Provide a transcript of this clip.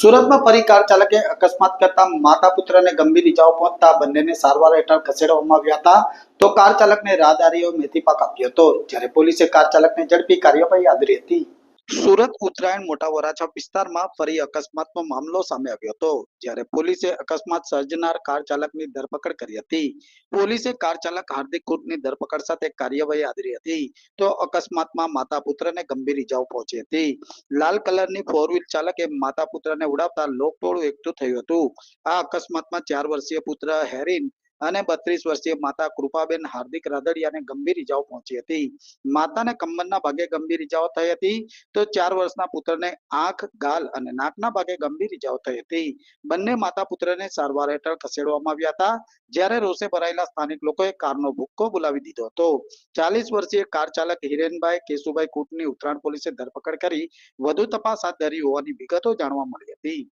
સુરતમાં ફરી કાર ચાલકે અકસ્માત કરતા માતા પુત્રને ગંભીર ઇજાઓ પહોંચતા બંનેને સારવાર હેઠળ ખસેડવામાં આવ્યા હતા. તો કાર ચાલકને રાહદારીઓ મેથી પાક આપ્યો હતો. જ્યારે પોલીસે કાર ચાલકને ઝડપી કાર્યવાહી આદરી હતી. સુરત ઉત્તરાયણ મોટા વરાછા વિસ્તારમાં ફરી અકસ્માતનો મામલો સામે આવ્યો હતો. જ્યારે પોલીસે અકસ્માત સર્જનાર કાર ચાલકની ધરપકડ કરી હતી. પોલીસે કાર ચાલક હાર્દિક કુટની ધરપકડ સાથે કાર્યવાહી આદરી હતી. તો અકસ્માતમાં માતા પુત્રને ગંભીર ઇજાઓ પહોંચી હતી. લાલ કલરની ફોર વ્હીલ ચાલકે માતા પુત્રને ઉડાવતા લોકટોળું એકઠું થયું હતું. આ અકસ્માતમાં ચાર વર્ષીય પુત્ર હેરિન અને બત્રીસ વર્ષીય માતા કૃપાબેન હાર્દિક રાદડિયાને ગંભીર ઇજાઓ પહોંચી હતી. માતાને કમરના ભાગે ગંભીર ઇજાઓ થઈ હતી તો ચાર વર્ષના પુત્રને આંખ, ગાલ અને નાકના ભાગે ગંભીર ઇજાઓ થઈ હતી. બંને માતા પુત્રને સારવાર હેઠળ ખસેડવામાં આવ્યા હતા. જ્યારે રોષે ભરાયેલા સ્થાનિક લોકોએ કારનો ભૂક્કો બોલાવી દીધો હતો. ચાલીસ વર્ષીય કાર ચાલક હિરેનભાઈ કેશુભાઈ કુટની ઉત્તરાયણ પોલીસે ધરપકડ કરી વધુ તપાસ હાથ ધરી હોવાની વિગતો જાણવા મળી હતી.